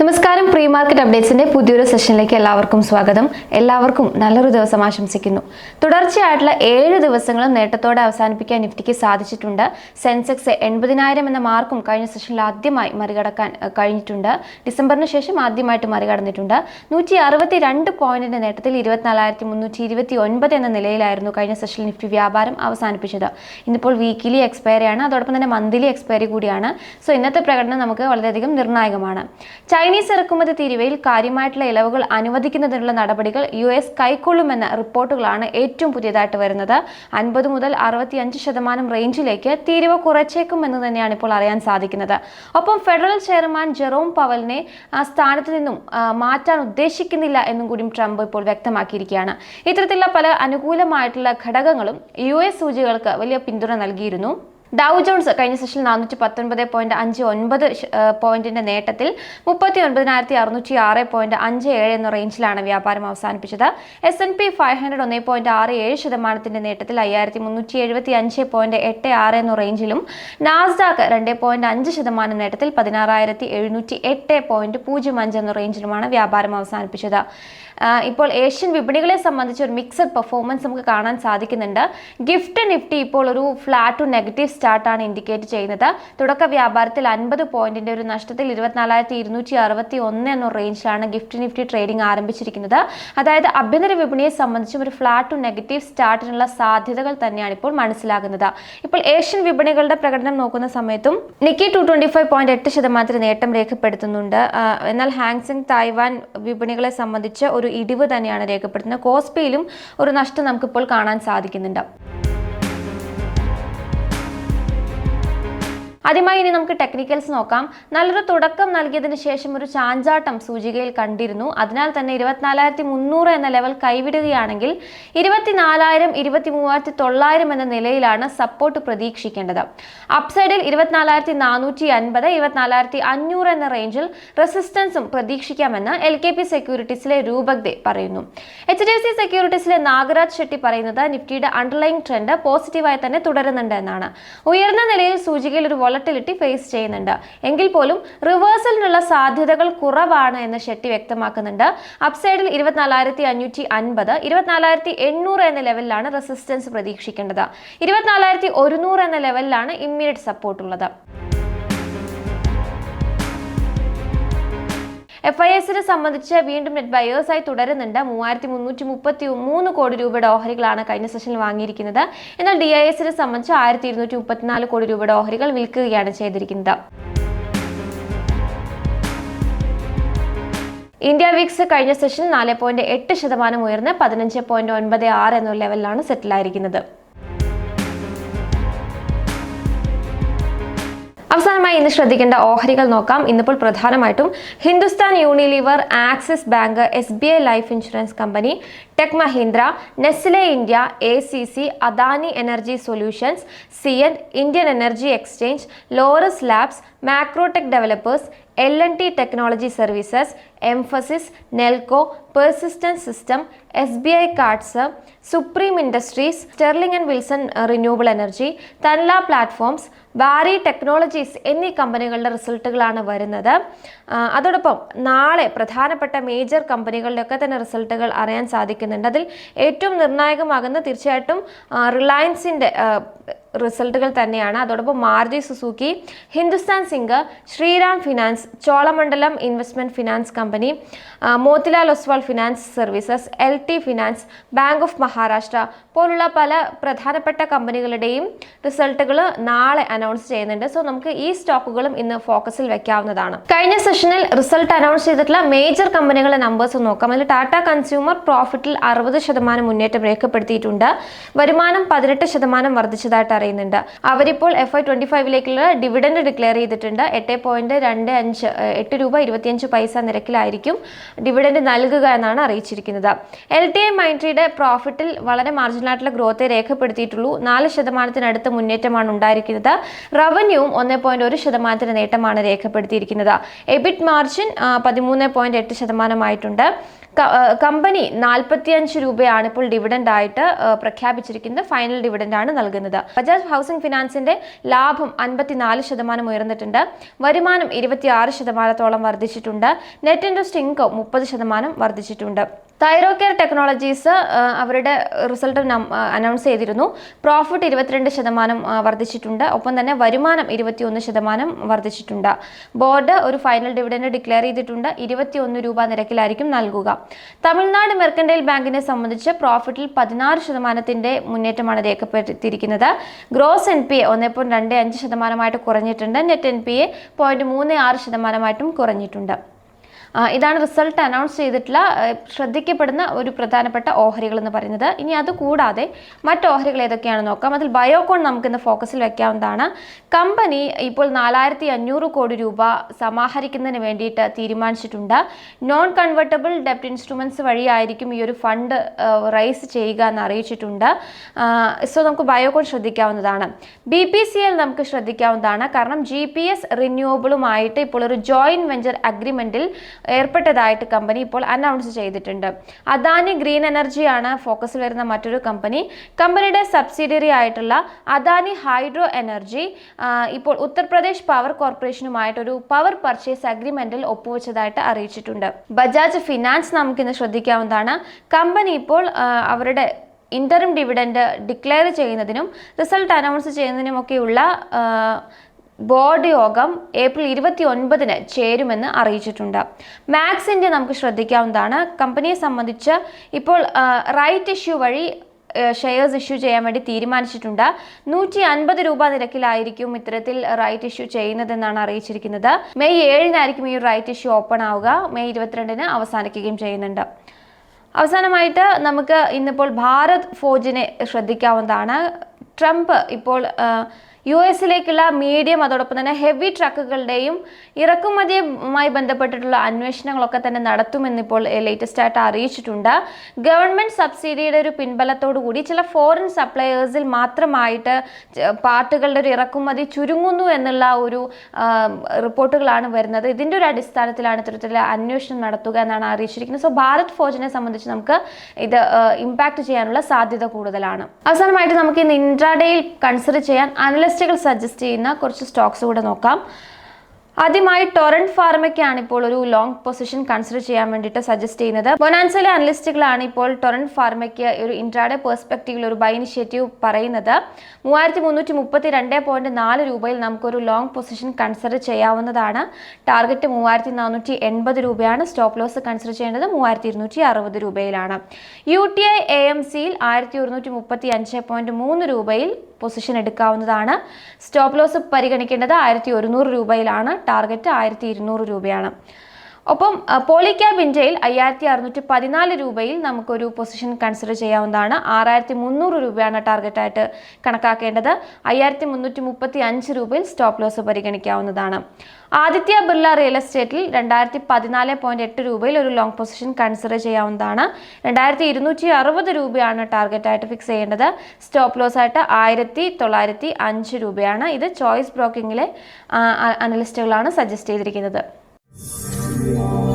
നമസ്കാരം pre market അപ്ഡേറ്റ്സിന്റെ പുതിയൊരു സെഷനിലേക്ക് എല്ലാവർക്കും സ്വാഗതം. എല്ലാവർക്കും നല്ലൊരു ദിവസം ആശംസിക്കുന്നു. തുടർച്ചയായിട്ടുള്ള ഏഴ് ദിവസങ്ങളും നേട്ടത്തോടെ അവസാനിപ്പിക്കാൻ നിഫ്റ്റിക്ക് സാധിച്ചിട്ടുണ്ട്. സെൻസെക്സ് എൺപതിനായിരം എന്ന മാർക്കും കഴിഞ്ഞ സെഷനിൽ ആദ്യമായി മറികടക്കാൻ കഴിഞ്ഞിട്ടുണ്ട്. ഡിസംബറിന് ശേഷം ആദ്യമായിട്ട് മറികടന്നിട്ടുണ്ട്. നൂറ്റി അറുപത്തി രണ്ട് പോയിന്റിന്റെ നേട്ടത്തിൽ ഇരുപത്തിനാലായിരത്തി മുന്നൂറ്റി ഇരുപത്തി ഒൻപത് എന്ന നിലയിലായിരുന്നു കഴിഞ്ഞ സെഷനിൽ നിഫ്റ്റി വ്യാപാരം അവസാനിപ്പിച്ചത്. ഇന്നിപ്പോൾ വീക്കിലി എക്സ്പയറിയാണ്. അതോടൊപ്പം തന്നെ മന്ത്ലി എക്സ്പയറി കൂടിയാണ്. സോ ഇന്നത്തെ പ്രകടനം നമുക്ക് വളരെയധികം നിർണായകമാണ്. ചൈനീസ് ഇറക്കുമതി തീരുവയിൽ കാര്യമായിട്ടുള്ള ഇളവുകൾ അനുവദിക്കുന്നതിനുള്ള നടപടികൾ യു എസ് കൈക്കൊള്ളുമെന്ന റിപ്പോർട്ടുകളാണ് ഏറ്റവും പുതിയതായിട്ട് വരുന്നത്. അൻപത് മുതൽ അറുപത്തിയഞ്ച് ശതമാനം റേഞ്ചിലേക്ക് തീരുവ കുറച്ചേക്കും എന്ന് തന്നെയാണ് ഇപ്പോൾ അറിയാൻ സാധിക്കുന്നത്. ഒപ്പം ഫെഡറൽ ചെയർമാൻ ജെറോം പവലിനെ സ്ഥാനത്ത് നിന്നും മാറ്റാൻ ഉദ്ദേശിക്കുന്നില്ല എന്നും കൂടി ട്രംപ് ഇപ്പോൾ വ്യക്തമാക്കിയിരിക്കുകയാണ്. ഇത്തരത്തിലുള്ള പല അനുകൂലമായിട്ടുള്ള ഘടകങ്ങളും യു എസ് സൂചികൾക്ക് വലിയ പിന്തുണ നൽകിയിരുന്നു. ഡൗ ജോൺസ് കഴിഞ്ഞ സെഷനിൽ നാനൂറ്റി പത്തൊൻപത് പോയിന്റ് അഞ്ച് ഒൻപത് പോയിന്റിന്റെ നേട്ടത്തിൽ മുപ്പത്തി ഒൻപതിനായിരത്തി അറുന്നൂറ്റി ആറ് പോയിന്റ് അഞ്ച് ഏഴ് എന്ന റേഞ്ചിലാണ് വ്യാപാരം അവസാനിപ്പിച്ചത്. S N P five hundred ഒന്നേ പോയിന്റ് ആറ് ഏഴ് ശതമാനത്തിന്റെ നേട്ടത്തിൽ അയ്യായിരത്തി മുന്നൂറ്റി എഴുപത്തി അഞ്ച് പോയിന്റ് എട്ട് ആറ് എന്ന റേഞ്ചിലും നാസ്ഡാക്ക് രണ്ട് പോയിന്റ് അഞ്ച് ശതമാനം നേട്ടത്തിൽ പതിനാറായിരത്തി എഴുന്നൂറ്റി എട്ട് പോയിന്റ് പൂജ്യം അഞ്ച് എന്ന റേഞ്ചിലുമാണ് വ്യാപാരം അവസാനിപ്പിച്ചത്. ഇപ്പോൾ ഏഷ്യൻ വിപണികളെ സംബന്ധിച്ച് ഒരു മിക്സഡ് പെർഫോമൻസ് നമുക്ക് കാണാൻ സാധിക്കുന്നുണ്ട്. ഗിഫ്റ്റ് നിഫ്റ്റി ഇപ്പോൾ ഒരു ഫ്ലാറ്റ് ടു നെഗറ്റീവ് സ്റ്റാർട്ടാണ് ഇൻഡിക്കേറ്റ് ചെയ്യുന്നത്. തുടക്ക വ്യാപാരത്തിൽ അൻപത് പോയിന്റിന്റെ ഒരു നഷ്ടത്തിൽ ഇരുപത്തിനാലായിരത്തി ഇരുന്നൂറ്റി അറുപത്തി ഒന്ന് എന്ന റേഞ്ചിലാണ് ഗിഫ്റ്റ് നിഫ്റ്റി ട്രേഡിംഗ് ആരംഭിച്ചിരിക്കുന്നത്. അതായത് അഭ്യന്തര വിപണിയെ സംബന്ധിച്ചും ഒരു ഫ്ലാറ്റ് ടു നെഗറ്റീവ് സ്റ്റാർട്ടിനുള്ള സാധ്യതകൾ തന്നെയാണ് ഇപ്പോൾ മനസ്സിലാകുന്നത്. ഇപ്പോൾ ഏഷ്യൻ വിപണികളുടെ പ്രകടനം നോക്കുന്ന സമയത്തും Nikkei two twenty five point എട്ട് ശതമാനത്തിന് നേട്ടം രേഖപ്പെടുത്തുന്നുണ്ട്. എന്നാൽ ഹാങ്സിംഗ് തായ്വാൻ വിപണികളെ സംബന്ധിച്ച് ഒരു ഇടിവ് തന്നെയാണ് രേഖപ്പെടുത്തുന്നത്. കോസ്പിയിലും ഒരു നഷ്ടം നമുക്കിപ്പോൾ കാണാൻ സാധിക്കുന്നുണ്ട്. ആദ്യമായി ഇനി നമുക്ക് ടെക്നിക്കൽസ് നോക്കാം. നല്ലൊരു തുടക്കം നൽകിയതിന് ശേഷം ഒരു ചാഞ്ചാട്ടം സൂചികയിൽ കണ്ടിരുന്നു. അതിനാൽ തന്നെ ഇരുപത്തിനാലായിരത്തി മുന്നൂറ് എന്ന ലെവൽ കൈവിടുകയാണെങ്കിൽ ഇരുപത്തിനാലായിരം ഇരുപത്തി മൂവായിരത്തി തൊള്ളായിരം എന്ന നിലയിലാണ് സപ്പോർട്ട് പ്രതീക്ഷിക്കേണ്ടത്. അപ്സൈഡിൽ ഇരുപത്തിനാലായിരത്തി നാനൂറ്റി അൻപത് ഇരുപത്തിനാലായിരത്തി അഞ്ഞൂറ് എന്ന റേഞ്ചിൽ റെസിസ്റ്റൻസും പ്രതീക്ഷിക്കാമെന്ന് എൽ കെ പി സെക്യൂരിറ്റീസിലെ രൂപഗ്ദെ പറയുന്നു. എച്ച് ഡി എഫ് സി സെക്യൂരിറ്റീസിലെ നാഗരാജ് ഷെട്ടി പറയുന്നത് നിഫ്റ്റിയുടെ അണ്ടർലൈൻ ട്രെൻഡ് പോസിറ്റീവായി തന്നെ തുടരുന്നുണ്ട് എന്നാണ്. ഉയർന്ന നിലയിൽ സൂചികയിൽ ഒരു വോളറ്റിലിറ്റി ഫേസ് ചെയ്യുന്നുണ്ട്. എങ്കിൽ പോലും റിവേഴ്സലിനുള്ള സാധ്യതകൾ കുറവാണ് എന്ന് ഷെട്ടി വ്യക്തമാക്കുന്നുണ്ട്. അപ്സൈഡിൽ ഇരുപത്തിനാലായിരത്തി അഞ്ഞൂറ്റി അൻപത് ഇരുപത്തിനാലായിരത്തി എണ്ണൂറ് എന്ന ലെവലിലാണ് റെസിസ്റ്റൻസ് പ്രതീക്ഷിക്കേണ്ടത്. ഇരുപത്തിനാലായിരത്തി ഒരുന്നൂറ് എന്ന ലെവലിലാണ് ഇമ്മീഡിയറ്റ് സപ്പോർട്ട് എഫ് ഐ എസിനെ സംബന്ധിച്ച് വീണ്ടും നെറ്റ് ബയേഴ്സായി തുടരുന്നുണ്ട്. മൂവായിരത്തി മുന്നൂറ്റി മുപ്പത്തി മൂന്ന് കോടി രൂപയുടെ ഓഹരികളാണ് കഴിഞ്ഞ സെഷനിൽ വാങ്ങിയിരിക്കുന്നത്. എന്നാൽ ഡി ഐ എസിനെ സംബന്ധിച്ച് ആയിരത്തി ഇരുന്നൂറ്റി മുപ്പത്തിനാല് കോടി രൂപയുടെ ഓഹരികൾ വിൽക്കുകയാണ് ചെയ്തിരിക്കുന്നത്. ഇന്ത്യ വിക്സ് കഴിഞ്ഞ സെഷനിൽ നാല് പോയിന്റ് എട്ട് ശതമാനം ഉയർന്ന് പതിനഞ്ച് പോയിന്റ് ഒൻപത് ആറ് എന്ന ലെവലിലാണ് സെറ്റിലായിരിക്കുന്നത് അവസാനമായി ഇന്ന് ശ്രദ്ധിക്കേണ്ട ഓഹരികൾ നോക്കാം. ഇന്നിപ്പോൾ പ്രധാനമായിട്ടും Hindustan Unilever Axis Bank S Life Insurance Company Tech Mahindra Nestle India A C C Adani Energy Solutions C N Indian Energy Exchange Laurus Labs Macrotech Developers L N T Technology Services Mphasis Nelco Persistence System S B I Cards Supreme Industries Sterling and Wilson Renewable Energy Tanla Platforms Barry Technologies എന്നീ കമ്പനികളുടെ റിസൾട്ടുകളാണ് വരുന്നത്. അതോടൊപ്പം നാളെ പ്രധാനപ്പെട്ട major കമ്പനികളുടെയൊക്കെ തന്നെ റിസൾട്ടുകൾ അറിയാൻ സാധിക്കുന്നുണ്ട് അതിൽ ഏറ്റവും നിർണായകമാകുന്ന തീർച്ചയായിട്ടും റിലയൻസിന്റെ റിസൾട്ടുകൾ തന്നെയാണ്. അതോടൊപ്പം Maruti Suzuki Hindustan Zinc Shriram Finance Cholamandalam Investment Finance Company Motilal Oswal Finance Services L T Finance Bank of Maharashtra പോലുള്ള പല പ്രധാനപ്പെട്ട കമ്പനികളുടെയും റിസൾട്ടുകൾ നാളെ അനൗൺസ് ചെയ്യുന്നുണ്ട്. സോ നമുക്ക് ഈ സ്റ്റോക്കുകളും ഇന്ന് ഫോക്കസിൽ വെക്കാവുന്നതാണ്. കഴിഞ്ഞ സെഷനിൽ റിസൾട്ട് അനൗൺസ് ചെയ്തിട്ടുള്ള മേജർ കമ്പനികളുടെ നമ്പേഴ്സ് നോക്കാം. അതിൽ ടാറ്റ കൺസ്യൂമർ പ്രോഫിറ്റിൽ അറുപത് ശതമാനം മുന്നേറ്റം രേഖപ്പെടുത്തിയിട്ടുണ്ട്. വരുമാനം പതിനെട്ട് ശതമാനം വർദ്ധിച്ചതായിട്ട് അറിയുന്നുണ്ട് അവരിപ്പോൾ എഫ് ഐ ട്വന്റി ഫൈവിലേക്കുള്ള ഡിവിഡൻഡ് ഡിക്ലെയർ ചെയ്തിട്ടുണ്ട്. എട്ട് പോയിന്റ് രണ്ട് അഞ്ച് എട്ട് രൂപ ഇരുപത്തിയഞ്ച് പൈസ നിരക്കിലായിരിക്കും ഡിവിഡൻഡ് നൽകുക എന്നാണ് അറിയിച്ചിരിക്കുന്നത്. എൽ ടി ഐ മൈൻട്രിയുടെ പ്രോഫിറ്റിൽ വളരെ മാർജിനലായിട്ടുള്ള ഗ്രോത്തെ രേഖപ്പെടുത്തിയിട്ടുള്ളൂ. നാല് ശതമാനത്തിനടുത്ത് മുന്നേറ്റമാണ് ഉണ്ടായിരിക്കുന്നത്. റവന്യൂവും ഒന്ന് പോയിന്റ് ഒരു ശതമാനത്തിന് നേട്ടമാണ് രേഖപ്പെടുത്തിയിരിക്കുന്നത്. എബിറ്റ് മാർജിൻ പതിമൂന്ന് പോയിന്റ് എട്ട് ശതമാനമായിട്ടുണ്ട്. കമ്പനി നാൽപ്പത്തിയഞ്ച് രൂപയാണ് ഇപ്പോൾ ഡിവിഡൻഡ് ആയിട്ട് പ്രഖ്യാപിച്ചിരിക്കുന്നത്. ഫൈനൽ ഡിവിഡൻഡ് ആണ് നൽകുന്നത്. ബജാജ് ഹൗസിംഗ് ഫിനാൻസിന്റെ ലാഭം അൻപത്തിനാല് ശതമാനം ഉയർന്നിട്ടുണ്ട്. വരുമാനം ഇരുപത്തിയാറ് ശതമാനത്തോളം വർദ്ധിച്ചിട്ടുണ്ട്. നെറ്റ് ഇൻട്രസ്റ്റ് ഇൻകം മുപ്പത് ശതമാനം വർദ്ധിച്ചിട്ടുണ്ട്. തൈറോ കെയർ ടെക്നോളജീസ് അവരുടെ റിസൾട്ട് അനൗൺസ് ചെയ്തിരുന്നു. പ്രോഫിറ്റ് ഇരുപത്തിരണ്ട് ശതമാനം വർദ്ധിച്ചിട്ടുണ്ട്. ഒപ്പം തന്നെ വരുമാനം ഇരുപത്തിയൊന്ന് ശതമാനം വർദ്ധിച്ചിട്ടുണ്ട്. ബോർഡ് ഒരു ഫൈനൽ ഡിവിഡൻഡ് ഡിക്ലെയർ ചെയ്തിട്ടുണ്ട്. ഇരുപത്തിയൊന്ന് രൂപ നിരക്കിലായിരിക്കും നൽകുക. തമിഴ്നാട് മെർക്കൻഡൈൽ ബാങ്കിനെ സംബന്ധിച്ച് പ്രോഫിറ്റിൽ പതിനാറ് ശതമാനത്തിന്റെ മുന്നേറ്റമാണ് രേഖപ്പെടുത്തിയിരിക്കുന്നത്. ഗ്രോസ് എൻ പി എ ഒന്ന് പോയിന്റ് രണ്ട് അഞ്ച് ശതമാനമായിട്ട് കുറഞ്ഞിട്ടുണ്ട്. Net N P A point മൂന്ന് ആറ് ശതമാനമായിട്ടും കുറഞ്ഞിട്ടുണ്ട്. ഇതാണ് റിസൾട്ട് അനൗൺസ് ചെയ്തിട്ടുള്ള ശ്രദ്ധിക്കപ്പെടുന്ന ഒരു പ്രധാനപ്പെട്ട ഓഹരികൾ എന്ന് പറയുന്നത്. ഇനി അത് കൂടാതെ മറ്റ് ഓഹരികൾ ഏതൊക്കെയാണെന്ന് നോക്കാം. അതിൽ ബയോകോൺ നമുക്ക് ഇന്ന് ഫോക്കസിൽ വെക്കാവുന്നതാണ്. കമ്പനി ഇപ്പോൾ നാലായിരത്തി അഞ്ഞൂറ് കോടി രൂപ സമാഹരിക്കുന്നതിന് വേണ്ടിയിട്ട് തീരുമാനിച്ചിട്ടുണ്ട്. നോൺ കൺവെർട്ടബിൾ ഡെപ്റ്റ് ഇൻസ്ട്രുമെന്റ്സ് വഴിയായിരിക്കും ഈ ഒരു ഫണ്ട് റൈസ് ചെയ്യുക എന്ന് അറിയിച്ചിട്ടുണ്ട്. സോ നമുക്ക് ബയോകോൺ ശ്രദ്ധിക്കാവുന്നതാണ്. ബി പി സി എൽ നമുക്ക് ശ്രദ്ധിക്കാവുന്നതാണ്. കാരണം ജി പി എസ് റിന്യൂവബിളുമായിട്ട് ഇപ്പോൾ ഒരു ജോയിന്റ് വെഞ്ചർ അഗ്രിമെന്റിൽ ഏർപ്പെട്ടതായിട്ട് കമ്പനി ഇപ്പോൾ അനൗൺസ് ചെയ്തിട്ടുണ്ട്. അദാനി ഗ്രീൻ എനർജിയാണ് ഫോക്കസിൽ വരുന്ന മറ്റൊരു കമ്പനി. കമ്പനിയുടെ സബ്സിഡിയറി ആയിട്ടുള്ള അദാനി ഹൈഡ്രോ എനർജി ഇപ്പോൾ ഉത്തർപ്രദേശ് പവർ കോർപ്പറേഷനുമായിട്ടൊരു പവർ പർച്ചേസ് അഗ്രിമെന്റിൽ ഒപ്പുവെച്ചതായിട്ട് അറിയിച്ചിട്ടുണ്ട്. ബജാജ് ഫിനാൻസ് നമുക്കിന്ന് ശ്രദ്ധിക്കാവുന്നതാണ്. കമ്പനി ഇപ്പോൾ അവരുടെ ഇന്ററിം ഡിവിഡൻഡ് ഡിക്ലെയർ ചെയ്യുന്നതിനും റിസൾട്ട് അനൗൺസ് ചെയ്യുന്നതിനുമൊക്കെയുള്ള ബോർഡ് യോഗം ഏപ്രിൽ ഇരുപത്തി ഒൻപതിന് ചേരുമെന്ന് അറിയിച്ചിട്ടുണ്ട്. മാക്സ് ഇന്ത്യ നമുക്ക് ശ്രദ്ധിക്കാവുന്നതാണ്. കമ്പനിയെ സംബന്ധിച്ച് ഇപ്പോൾ റൈറ്റ് ഇഷ്യൂ വഴി ഷെയർസ് ഇഷ്യൂ ചെയ്യാൻ വേണ്ടി തീരുമാനിച്ചിട്ടുണ്ട്. നൂറ്റി അൻപത് രൂപ നിരക്കിലായിരിക്കും ഇത്തരത്തിൽ റൈറ്റ് ഇഷ്യൂ ചെയ്യുന്നതെന്നാണ് അറിയിച്ചിരിക്കുന്നത്. മെയ് ഏഴിനായിരിക്കും ഈ റൈറ്റ് ഇഷ്യൂ ഓപ്പൺ ആവുക. മെയ് ഇരുപത്തിരണ്ടിന് അവസാനിക്കുകയും ചെയ്യുന്നുണ്ട്. അവസാനമായിട്ട് നമുക്ക് ഇന്നിപ്പോൾ ഭാരത് ഫോജിനെ ശ്രദ്ധിക്കാവുന്നതാണ്. ട്രംപ് ഇപ്പോൾ യു എസിലേക്കുള്ള മീഡിയം അതോടൊപ്പം തന്നെ ഹെവി ട്രക്കുകളുടെയും ഇറക്കുമതിയുമായി ബന്ധപ്പെട്ടിട്ടുള്ള അന്വേഷണങ്ങളൊക്കെ തന്നെ നടത്തുമെന്നിപ്പോൾ ലേറ്റസ്റ്റ് ആയിട്ട് അറിയിച്ചിട്ടുണ്ട്. ഗവൺമെന്റ് സബ്സിഡിയുടെ ഒരു പിൻബലത്തോടു കൂടി ചില ഫോറിൻ സപ്ലയേഴ്സിൽ മാത്രമായിട്ട് പാർട്ടുകളുടെ ഒരു ഇറക്കുമതി ചുരുങ്ങുന്നു എന്നുള്ള ഒരു റിപ്പോർട്ടുകളാണ് വരുന്നത്. ഇതിന്റെ ഒരു അടിസ്ഥാനത്തിലാണ് ഇത്തരത്തിലുള്ള അന്വേഷണം നടത്തുക എന്നാണ് അറിയിച്ചിരിക്കുന്നത്. സോ ഭാരത് ഫോജിനെ സംബന്ധിച്ച് നമുക്ക് ഇത് ഇമ്പാക്ട് ചെയ്യാനുള്ള സാധ്യത കൂടുതലാണ്. അവസാനമായിട്ട് നമുക്ക് ഇന്ന് ഇൻട്രാഡേയിൽ കൺസിഡർ ചെയ്യാൻ അനലിസ്റ്റുകൾ സജസ്റ്റ് ചെയ്യുന്ന കുറച്ച് സ്റ്റോക്സ് കൂടെ നോക്കാം. ആദ്യമായി ടൊറന്റ് ഫാർമയ്ക്കാണ് ഇപ്പോൾ ഒരു ലോങ് പൊസിഷൻ കൺസിഡർ ചെയ്യാൻ വേണ്ടിയിട്ട് സജസ്റ്റ് ചെയ്യുന്നത്. ബൊനാൻസയിലെ അനലിസ്റ്റുകളാണ് ഇപ്പോൾ ടൊറന്റ് ഫാർമയ്ക്ക് ഒരു ഇൻട്രാഡേ പെർസ്പെക്റ്റീവിൽ ഒരു ബൈ ഇനിഷ്യേറ്റീവ് പറയുന്നത്. മൂവായിരത്തി മുന്നൂറ്റി മുപ്പത്തി രണ്ട് പോയിന്റ് നാല് രൂപയിൽ നമുക്കൊരു ലോങ് പൊസിഷൻ കൺസിഡർ ചെയ്യാവുന്നതാണ്. ടാർഗറ്റ് മൂവായിരത്തി നാനൂറ്റി എൺപത് രൂപയാണ് സ്റ്റോപ്പ് ലോസ് കൺസിഡർ ചെയ്യേണ്ടത്. മൂവായിരത്തി ഇരുന്നൂറ്റി അറുപത് രൂപയിലാണ്. U T I A M സിയിൽ ആയിരത്തി ഒരുന്നൂറ്റി മുപ്പത്തി അഞ്ച് പോയിന്റ് മൂന്ന് രൂപയിൽ പൊസിഷൻ എടുക്കാവുന്നതാണ്. സ്റ്റോപ്പ് ലോസ് പരിഗണിക്കേണ്ടത് ആയിരത്തി ഒരുന്നൂറ് രൂപയിലാണ്. ടാർഗറ്റ് ആയിരത്തി ഇരുന്നൂറ് രൂപയാണ്. ഒപ്പം പോളിക്യാബ് ഇന്ത്യയിൽ അയ്യായിരത്തി അറുന്നൂറ്റി പതിനാല് രൂപയിൽ നമുക്കൊരു പൊസിഷൻ കൺസിഡർ ചെയ്യാവുന്നതാണ്. ആറായിരത്തി മുന്നൂറ് രൂപയാണ് ടാർഗറ്റായിട്ട് കണക്കാക്കേണ്ടത്. അയ്യായിരത്തി മുന്നൂറ്റി മുപ്പത്തി അഞ്ച് രൂപയിൽ സ്റ്റോപ്പ് ലോസ് പരിഗണിക്കാവുന്നതാണ്. ആദിത്യ ബിർള റിയൽ എസ്റ്റേറ്റിൽ രണ്ടായിരത്തി പതിനാല് പോയിന്റ് എട്ട് രൂപയിൽ ഒരു ലോങ് പൊസിഷൻ കൺസിഡർ ചെയ്യാവുന്നതാണ്. രണ്ടായിരത്തി ഇരുന്നൂറ്റി അറുപത് രൂപയാണ് ടാർഗറ്റായിട്ട് ഫിക്സ് ചെയ്യേണ്ടത്. സ്റ്റോപ്പ് ലോസ് ആയിട്ട് ആയിരത്തി തൊള്ളായിരത്തി അഞ്ച് രൂപയാണ്. ഇത് ചോയ്സ് ബ്രോക്കിങ്ങിലെ അനലിസ്റ്റുകളാണ് സജസ്റ്റ് ചെയ്തിരിക്കുന്നത്. Lord.